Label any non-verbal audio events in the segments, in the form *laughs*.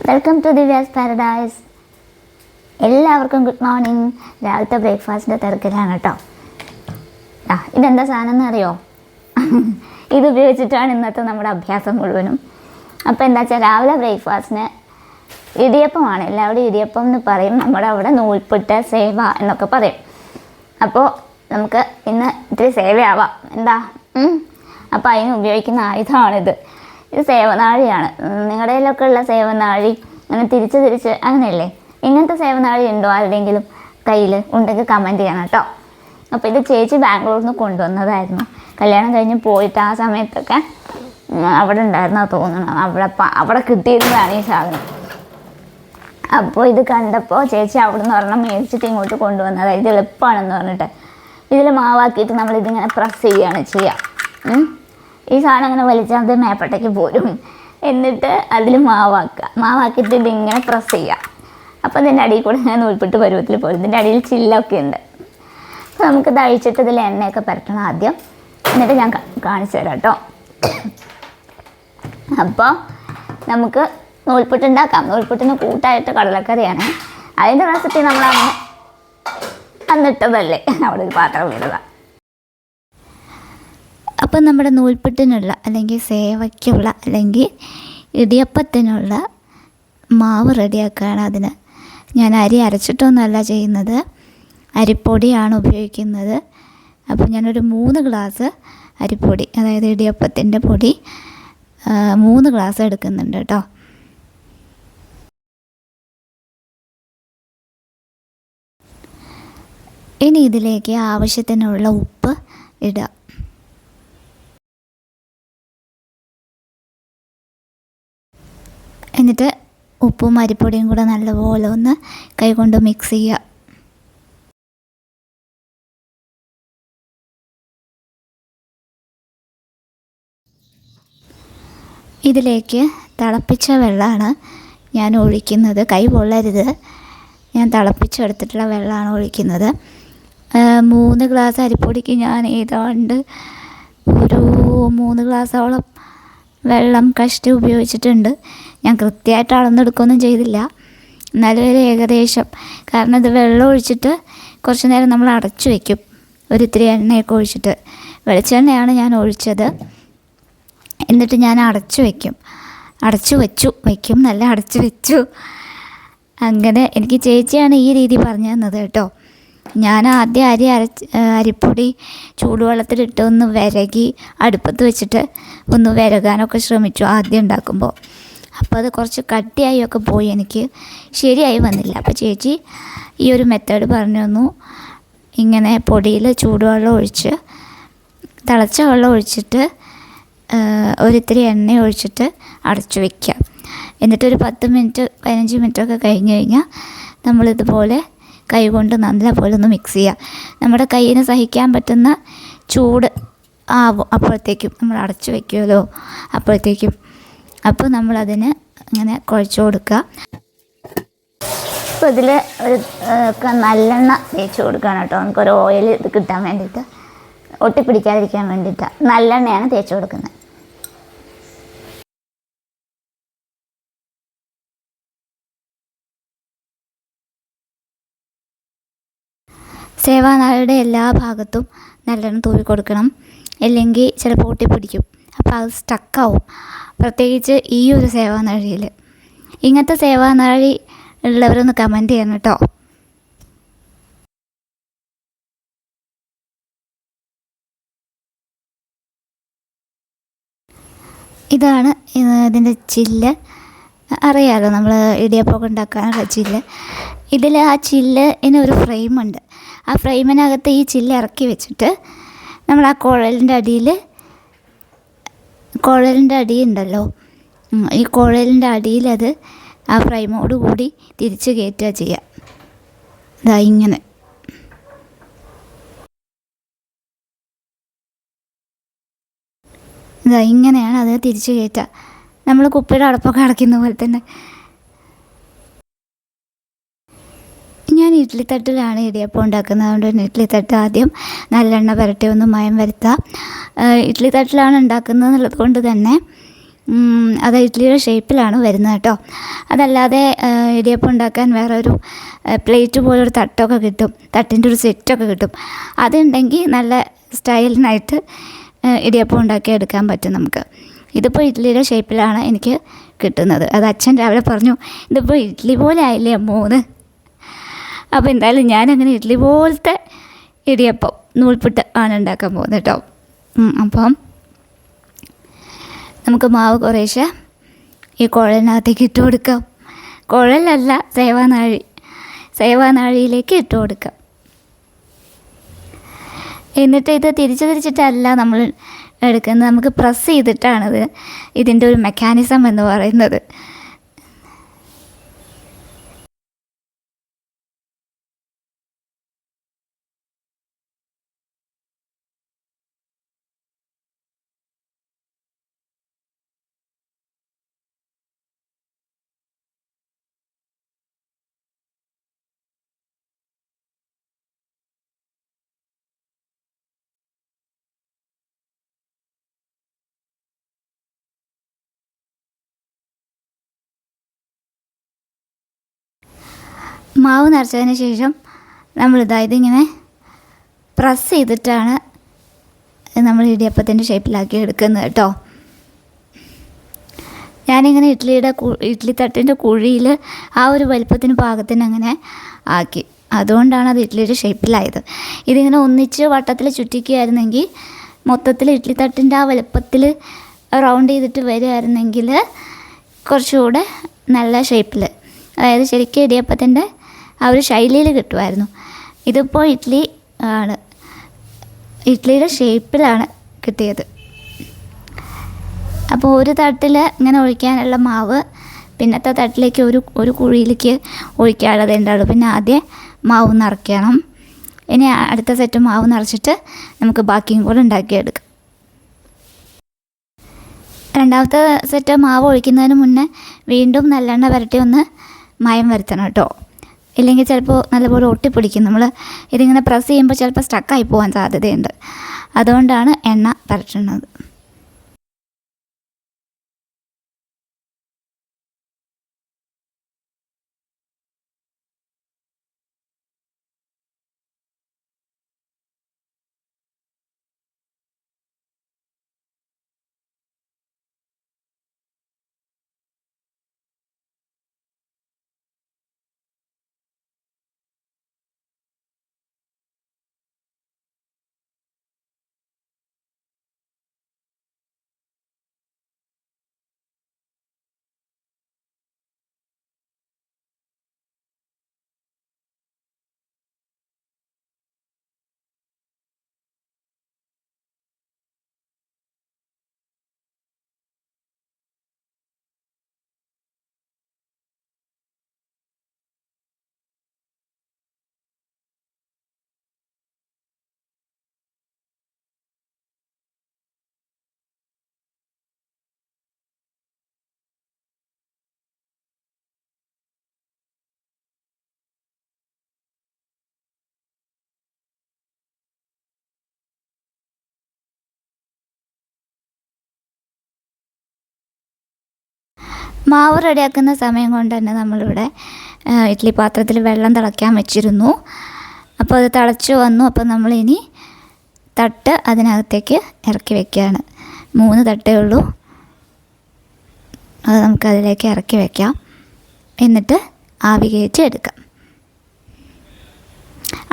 Welcome to Divya's paradise എല്ലാവർക്കും good morning രാവിലത്തെ ബ്രേക്ക്ഫാസ്റ്റിന്റെ തിരക്കിലാണ് കേട്ടോ ആ ഇതെന്താ സാധനം എന്നറിയോ *laughs* ഇത് ഉപയോഗിച്ചിട്ടാണ് ഇന്നത്തെ നമ്മുടെ അഭ്യാസം മുഴുവനും. അപ്പോൾ എന്താ വെച്ചാൽ രാവിലെ ബ്രേക്ക്ഫാസ്റ്റിന് ഇടിയപ്പമാണ്. എല്ലാവരും ഇടിയപ്പം എന്ന് പറയും. നമ്മുടെ അവിടെ നൂൽപുട്ട് സേവ എന്നൊക്കെ പറയും. അപ്പോൾ നമുക്ക് ഇന്ന് ഇത്തിരി സേവയാവാം. എന്താ? അപ്പോൾ അതിന് ഉപയോഗിക്കുന്ന ആയുധമാണിത്. ഇത് സേവനാഴിയാണ് നിങ്ങളുടെ കയ്യിലൊക്കെ ഉള്ള സേവനാഴി അങ്ങനെ തിരിച്ച് തിരിച്ച് അങ്ങനെയല്ലേ? ഇങ്ങനത്തെ സേവനാഴി ഉണ്ടോ ആരുടെയെങ്കിലും കയ്യിൽ ഉണ്ടെങ്കിൽ കമന്റ് ചെയ്യണം കേട്ടോ. അപ്പോൾ ഇത് ചേച്ചി ബാംഗ്ലൂരിൽ നിന്ന് കൊണ്ടുവന്നതായിരുന്നു. കല്യാണം കഴിഞ്ഞ് പോയിട്ട് ആ സമയത്തൊക്കെ അവിടെ ഉണ്ടായിരുന്നാ തോന്നണം അവിടെ അവിടെ കിട്ടിയിരുന്നതാണ് ഈ സാധനം. അപ്പോൾ ഇത് കണ്ടപ്പോൾ ചേച്ചി അവിടെ നിന്ന് ഒരെണ്ണം മേടിച്ചിട്ട് ഇങ്ങോട്ട് കൊണ്ടുവന്നത്. ഇത് എളുപ്പമാണെന്ന് പറഞ്ഞിട്ട്. ഇതിൽ മാവാക്കിയിട്ട് നമ്മൾ ഇതിങ്ങനെ പ്രസ് ചെയ്യുകയാണ് ചെയ്യുക. ഈ സാധനം അങ്ങനെ വലിച്ചാൽ അത് മേപ്പട്ടയ്ക്ക് പോരും. എന്നിട്ട് അതിൽ മാവാക്കുക. മാവാക്കിയിട്ട് ഇതിങ്ങനെ പ്രസ് ചെയ്യുക. അപ്പോൾ ഇതിന്റെ അടിയിൽ കൂടെ ഞാൻ നൂൽപ്പിട്ട് പരുവത്തിൽ പോരും ഇതിന്റെ അടിയിൽ ചില്ലൊക്കെ ഉണ്ട്. അപ്പോൾ നമുക്ക് തഴിച്ചിട്ട് ഇതിൽ എണ്ണയൊക്കെ പരട്ടണം ആദ്യം. എന്നിട്ട് ഞാൻ കാണിച്ചു തരാം കേട്ടോ അപ്പോൾ നമുക്ക് നൂൽപുട്ട് ഉണ്ടാക്കാം. നൂൽപ്പുട്ടിന് കൂട്ടായിട്ട് കടലക്കറിയാണ്. അതിന്റെ റെസിപ്പി നമ്മൾ അന്ന് അന്നിട്ടതല്ലേ അവിടെ ഒരു പാത്രം വീണതാണ് അപ്പം നമ്മുടെ നൂൽപുട്ടിനുള്ള അല്ലെങ്കിൽ സേവയ്ക്കുള്ള അല്ലെങ്കിൽ ഇടിയപ്പത്തിനുള്ള മാവ് റെഡിയാക്കുകയാണ് അതിന്. ഞാൻ അരി അരച്ചിട്ടൊന്നുമല്ല ചെയ്യുന്നത്. അരിപ്പൊടിയാണ് ഉപയോഗിക്കുന്നത്. അപ്പോൾ ഞാനൊരു മൂന്ന് ഗ്ലാസ് അരിപ്പൊടി അതായത് ഇടിയപ്പത്തിന്റെ പൊടി മൂന്ന് ഗ്ലാസ് എടുക്കുന്നുണ്ട് കേട്ടോ. ഇനി ഇതിലേക്ക് ആവശ്യത്തിനുള്ള ഉപ്പ് ഇടുക. എന്നിട്ട് ഉപ്പും അരിപ്പൊടിയും കൂടെ നല്ലപോലെ ഒന്ന് കൈകൊണ്ട് മിക്സ് ചെയ്യുക. ഇതിലേക്ക് തിളപ്പിച്ച വെള്ളമാണ് ഞാൻ ഒഴിക്കുന്നത്. കൈ പൊള്ളരുത്. ഞാൻ തിളപ്പിച്ചെടുത്തിട്ടുള്ള വെള്ളമാണ് ഒഴിക്കുന്നത്. മൂന്ന് ഗ്ലാസ് അരിപ്പൊടിക്ക് ഞാൻ ഏതാണ്ട് ഒരു മൂന്ന് ഗ്ലാസ്സോളം വെള്ളം കഷ്ടി ഉപയോഗിച്ചിട്ടുണ്ട്. ഞാൻ കൃത്യമായിട്ട് അളന്നെടുക്കുകയൊന്നും ചെയ്തില്ല. എന്നാലും ഒരു ഏകദേശം. കാരണം ഇത് വെള്ളം ഒഴിച്ചിട്ട് കുറച്ച് നേരം നമ്മൾ അടച്ചു വയ്ക്കും ഒരിത്തിരി എണ്ണയൊക്കെ ഒഴിച്ചിട്ട്. വെളിച്ചെണ്ണയാണ് ഞാൻ ഒഴിച്ചത്. എന്നിട്ട് ഞാൻ അടച്ചു വയ്ക്കും അടച്ചു വെച്ചു വയ്ക്കും നല്ല അടച്ചു വെച്ചു. അങ്ങനെ എനിക്ക് ചേച്ചിയാണ് ഈ രീതി പറഞ്ഞു തന്നത് കേട്ടോ. ഞാൻ ആദ്യം അരി അരച്ച് അരിപ്പൊടി ചൂടുവെള്ളത്തിലിട്ട് ഒന്ന് വിരകി അടുപ്പത്ത് വെച്ചിട്ട് ഒന്ന് വിരകാനൊക്കെ ശ്രമിച്ചു ആദ്യം ഉണ്ടാക്കുമ്പോൾ. അപ്പോൾ അത് കുറച്ച് കട്ടിയായി ഒക്കെ പോയി എനിക്ക്. ശരിയായി വന്നില്ല. അപ്പോൾ ചേച്ചി ഈ ഒരു മെത്തേഡ് പറഞ്ഞു തന്നു. ഇങ്ങനെ പൊടിയിൽ ചൂടുവെള്ളം ഒഴിച്ച് തിളച്ച വെള്ളം ഒഴിച്ചിട്ട് ഒരിത്തിരി എണ്ണ ഒഴിച്ചിട്ട് അടച്ചു വയ്ക്കുക എന്നിട്ടൊരു പത്ത് മിനിറ്റ് പതിനഞ്ച് മിനിറ്റൊക്കെ കഴിഞ്ഞ് കഴിഞ്ഞാൽ നമ്മളിതുപോലെ കൈ കൊണ്ട് നല്ലപോലെ ഒന്ന് മിക്സ് ചെയ്യുക. നമ്മുടെ കയ്യിന് സഹിക്കാൻ പറ്റുന്ന ചൂട് ആവും. അപ്പോഴത്തേക്കും നമ്മൾ അടച്ചു വയ്ക്കുമല്ലോ അപ്പോഴത്തേക്കും അപ്പോൾ നമ്മളതിന് ഇങ്ങനെ കുഴച്ച് കൊടുക്കുക. അപ്പോൾ ഇതിൽ ഒരു നല്ലെണ്ണ തേച്ച് കൊടുക്കണം കേട്ടോ. നമുക്കൊരു ഓയിൽ ഇത് കിട്ടാൻ വേണ്ടിയിട്ട് ഒട്ടിപ്പിടിക്കാതിരിക്കാൻ വേണ്ടിയിട്ടാണ് നല്ലെണ്ണയാണ് തേച്ച് കൊടുക്കുന്നത്. സേവാനാളുടെ എല്ലാ ഭാഗത്തും നല്ലെണ്ണം തൂവി കൊടുക്കണം. അല്ലെങ്കിൽ ചിലപ്പോൾ ഒട്ടിപ്പിടിക്കും. അപ്പോൾ അത് സ്റ്റക്കാവും പ്രത്യേകിച്ച് ഈ ഒരു സേവാനഴിയിൽ ഇങ്ങനത്തെ സേവാനഴി ഉള്ളവരൊന്ന് കമന്റ് ചെയ്യണം കേട്ടോ. ഇതാണ് ഇതിന്റെ ചില്ല്. അറിയാലോ നമ്മൾ ഇടിയപ്പമൊക്കെ ഉണ്ടാക്കാനുള്ള ചില്ല്. ഇതിൽ ആ ചില്ലിന് ഒരു ഫ്രെയിമുണ്ട്. ആ ഫ്രെയിമിനകത്ത് ഈ ചില്ല് ഇറക്കി വെച്ചിട്ട് നമ്മൾ ആ കുഴലിന്റെ അടിയിൽ കുഴലിന്റെ അടിയുണ്ടല്ലോ. ഈ കുഴലിന്റെ അടിയിലത് ആ ഫ്രെയിമോട് കൂടി തിരിച്ച് കയറ്റുക ചെയ്യുക. ഇതാ ഇങ്ങനെ. ഇതാ ഇങ്ങനെയാണ് അത് തിരിച്ച് കയറ്റുക. നമ്മൾ കുപ്പിയുടെ അടപ്പൊക്കെ അടയ്ക്കുന്ന പോലെ തന്നെ ഞാൻ ഇഡ്ഡലി തട്ടിലാണ് ഇടിയപ്പം ഉണ്ടാക്കുന്നത്. അതുകൊണ്ട് തന്നെ ഇഡ്ഡലി തട്ട് ആദ്യം നല്ലെണ്ണ പുരട്ടി ഒന്ന് മയം വരുത്തുക ഇഡ്ലിത്തട്ടിലാണ് ഉണ്ടാക്കുന്നത് എന്നുള്ളത് കൊണ്ട് തന്നെ അത് ഇഡ്ലിയുടെ ഷേപ്പിലാണ് വരുന്നത് കേട്ടോ. അതല്ലാതെ ഇടിയപ്പം ഉണ്ടാക്കാൻ വേറെ ഒരു പ്ലേറ്റ് പോലൊരു തട്ടൊക്കെ കിട്ടും. തട്ടിന്റെ ഒരു സെറ്റൊക്കെ കിട്ടും. അതുണ്ടെങ്കിൽ നല്ല സ്റ്റൈലിനായിട്ട് ഇടിയപ്പം ഉണ്ടാക്കി എടുക്കാൻ പറ്റും നമുക്ക്. ഇതിപ്പോൾ ഇഡ്ഡലിയുടെ ഷേപ്പിലാണ് എനിക്ക് കിട്ടുന്നത്. അത് അച്ഛൻ രാവിലെ പറഞ്ഞു ഇതിപ്പോൾ ഇഡ്ഡലി പോലെ ആയില്ലേ മൂന്ന് അപ്പോൾ എന്തായാലും ഞാനങ്ങനെ ഇഡ്ഡലി പോലത്തെ ഇടിയപ്പം നൂൽപുട്ട് ആണ് ഉണ്ടാക്കാൻ പോകുന്നത് കേട്ടോ. അപ്പം നമുക്ക് മാവ് കുറേശ്ശെ ഈ കുഴലിനകത്തേക്ക് ഇട്ട് കൊടുക്കാം. കുഴലല്ല സേവാനാഴി. സേവാനാഴിയിലേക്ക് ഇട്ട് കൊടുക്കാം. എന്നിട്ട് ഇത് തിരിച്ച് തിരിച്ചിട്ടല്ല നമ്മൾ എടുക്കുന്നത്. നമുക്ക് പ്രസ് ചെയ്തിട്ടാണിത്. ഇതിന്റെ ഒരു മെക്കാനിസം എന്ന് പറയുന്നത്. മാവ് നിറച്ചതിന് ശേഷം നമ്മൾ നമ്മളിതാ ഇങ്ങനെ പ്രസ് ചെയ്തിട്ടാണ് നമ്മൾ ഇടിയപ്പത്തിന്റെ ഷേപ്പിലാക്കി എടുക്കുന്നത് കേട്ടോ. ഞാനിങ്ങനെ ഇഡ്ഡലിയുടെ ഇഡ്ഡലി തട്ടിന്റെ കുഴിയിൽ ആ ഒരു വലിപ്പത്തിന് പാകത്തിന് അങ്ങനെ ആക്കി. അതുകൊണ്ടാണ് അത് ഇഡ്ഡലിയുടെ ഷേപ്പിലായത് ഇതിങ്ങനെ ഒന്നിച്ച് വട്ടത്തിൽ ചുറ്റിക്കുകയായിരുന്നെങ്കിൽ മൊത്തത്തിൽ ഇഡ്ഡലി തട്ടിന്റെ ആ വലുപ്പത്തിൽ റൗണ്ട് ചെയ്തിട്ട് വരികയായിരുന്നെങ്കിൽ കുറച്ചുകൂടെ നല്ല ഷേപ്പിൽ അതായത് ശരിക്കും ഇടിയപ്പത്തിന്റെ ആ ഒരു ശൈലിയിൽ കിട്ടുമായിരുന്നു. ഇതിപ്പോൾ ഇഡ്ഡലി ആണ്. ഇഡ്ഡലിയുടെ ഷേപ്പിലാണ് കിട്ടിയത്. അപ്പോൾ ഒരു തട്ടിൽ ഇങ്ങനെ ഒഴിക്കാനുള്ള മാവ് പിന്നത്തെ തട്ടിലേക്ക് ഒരു ഒരു കുഴിയിലേക്ക് ഒഴിക്കാനുള്ളത് ഉണ്ടാവുള്ളൂ പിന്നെ ആദ്യം മാവ് നിറയ്ക്കണം. ഇനി അടുത്ത സെറ്റ് മാവ് നിറച്ചിട്ട് നമുക്ക് ബാക്കിയും കൂടെ ഉണ്ടാക്കിയെടുക്കാം. രണ്ടാമത്തെ സെറ്റ് മാവ് ഒഴിക്കുന്നതിന് മുന്നേ വീണ്ടും നല്ലെണ്ണ പുരട്ടി ഒന്ന് മയം വരുത്തണം കേട്ടോ. ഇല്ലെങ്കിൽ ചിലപ്പോൾ നല്ലപോലെ ഒട്ടിപ്പിടിക്കും. നമ്മൾ ഇതിങ്ങനെ പ്രസ് ചെയ്യുമ്പോൾ ചിലപ്പോൾ സ്റ്റക്കായി പോകാൻ സാധ്യതയുണ്ട്. അതുകൊണ്ടാണ് എണ്ണ പുരട്ടുന്നത് മാവ് റെഡിയാക്കുന്ന സമയം കൊണ്ട് തന്നെ നമ്മളിവിടെ ഇഡ്ഡലി പാത്രത്തിൽ വെള്ളം തിളയ്ക്കാൻ വെച്ചിരുന്നു. അപ്പോൾ അത് തിളച്ച് വന്നു. അപ്പോൾ നമ്മളിനി തട്ട് അതിനകത്തേക്ക് ഇറക്കി വെക്കുകയാണ്. മൂന്ന് തട്ടേ ഉള്ളൂ. അത് നമുക്ക് അതിലേക്ക് ഇറക്കി വെക്കാം. എന്നിട്ട് ആവി കയറ്റി എടുക്കാം.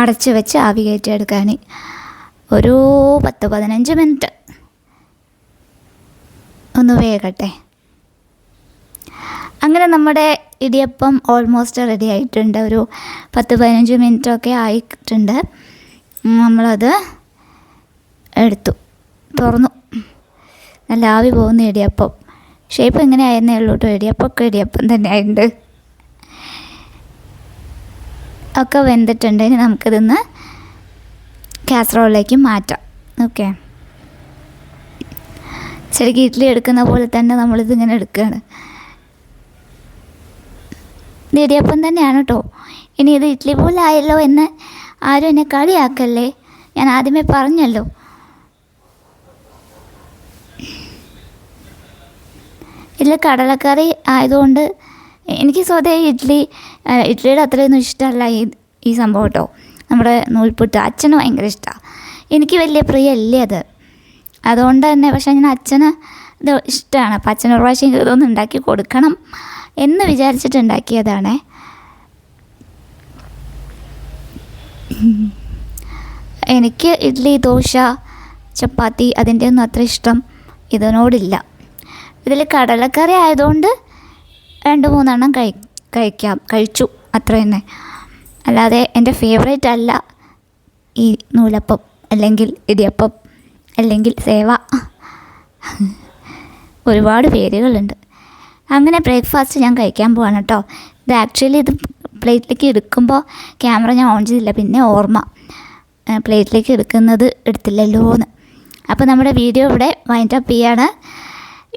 അടച്ച് വെച്ച് ആവി കയറ്റി എടുക്കാൻ ഒരു പത്ത് പതിനഞ്ച് മിനിറ്റ്. ഒന്ന് വേകട്ടെ അങ്ങനെ നമ്മുടെ ഇടിയപ്പം ഓൾമോസ്റ്റ് റെഡി ആയിട്ടുണ്ട്. ഒരു പത്ത് പതിനഞ്ച് മിനിറ്റൊക്കെ ആയിട്ടുണ്ട്. നമ്മളത് എടുത്തു. തുറന്നു. നല്ല ആവി പോകുന്ന ഇടിയപ്പം. ഷേപ്പ് എങ്ങനെ ആയിരുന്നേ ഉള്ളൂ കേട്ടോ. ഇടിയപ്പമൊക്കെ ഇടിയപ്പം തന്നെ ആയിട്ടുണ്ട് ഒക്കെ വെന്തിട്ടുണ്ട്. ഇനി നമുക്കിതൊന്ന് കാസറോളിലേക്ക് മാറ്റാം. ഓക്കെ ശരിക്കും ഇഡ്ഡലി എടുക്കുന്ന പോലെ തന്നെ നമ്മളിതിങ്ങനെ എടുക്കുകയാണ്. ഇടിയപ്പം തന്നെയാണ് കേട്ടോ ഇനി ഇത് ഇഡ്ഡലി പോലെ ആയല്ലോ എന്ന് ആരും എന്നെ കളിയാക്കല്ലേ? ഞാൻ ആദ്യമേ പറഞ്ഞല്ലോ. ഇതിൽ കടലക്കറി ആയതുകൊണ്ട് എനിക്ക് സ്വതേ ഇഡ്ഡലി ഇഡ്ലിയുടെ അത്രയൊന്നും ഇഷ്ടമല്ല ഈ ഈ സംഭവം കേട്ടോ നമ്മുടെ നൂൽപുട്ട് അച്ഛന് ഭയങ്കര ഇഷ്ടമാണ് എനിക്ക് വലിയ പ്രിയമല്ലേ അത്? അതുകൊണ്ട് തന്നെ പക്ഷേ ഞാൻ അച്ഛന് ഇത് ഇഷ്ടമാണ് അപ്പം അച്ഛന് ഒരു പ്രാവശ്യം ഇതൊന്ന് ഉണ്ടാക്കി കൊടുക്കണം എന്ന് വിചാരിച്ചിട്ട് എനിക്ക് ഇഡ്ഡലി ദോശ ചപ്പാത്തി അതിന്റെ ഒന്നും അത്ര ഇഷ്ടം ഇതിനോടില്ല. ഇതിൽ കടലക്കറി ആയതുകൊണ്ട് രണ്ട് മൂന്നെണ്ണം കഴി കഴിക്കാം. കഴിച്ചു. അത്ര തന്നെ. അല്ലാതെ എന്റെ ഫേവറേറ്റ് അല്ല ഈ നൂലപ്പം അല്ലെങ്കിൽ ഇടിയപ്പം അല്ലെങ്കിൽ സേവ. ഒരുപാട് പേരുകളുണ്ട്. അങ്ങനെ ബ്രേക്ക്ഫാസ്റ്റ് ഞാൻ കഴിക്കാൻ പോവാണ് കേട്ടോ ഇത് ആക്ച്വലി ഇത് പ്ലേറ്റിലേക്ക് എടുക്കുമ്പോൾ ക്യാമറ ഞാൻ ഓൺ ചെയ്തില്ല. പിന്നെ ഓർമ്മ. പ്ലേറ്റിലേക്ക് എടുക്കുന്നത് എടുത്തില്ലല്ലോ എന്ന്. അപ്പോൾ നമ്മുടെ വീഡിയോ ഇവിടെ വൈൻഡ് അപ്പ് ചെയ്യാണ്.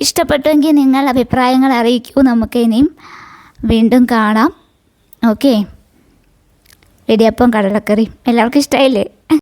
ഇഷ്ടപ്പെട്ടുവെങ്കിൽ നിങ്ങൾ അഭിപ്രായങ്ങൾ അറിയിക്കൂ. നമുക്ക് ഇനിയും വീണ്ടും കാണാം. ഓക്കെ ഇടിയപ്പം കടലക്കറി. എല്ലാവർക്കും ഇഷ്ടമായില്ലേ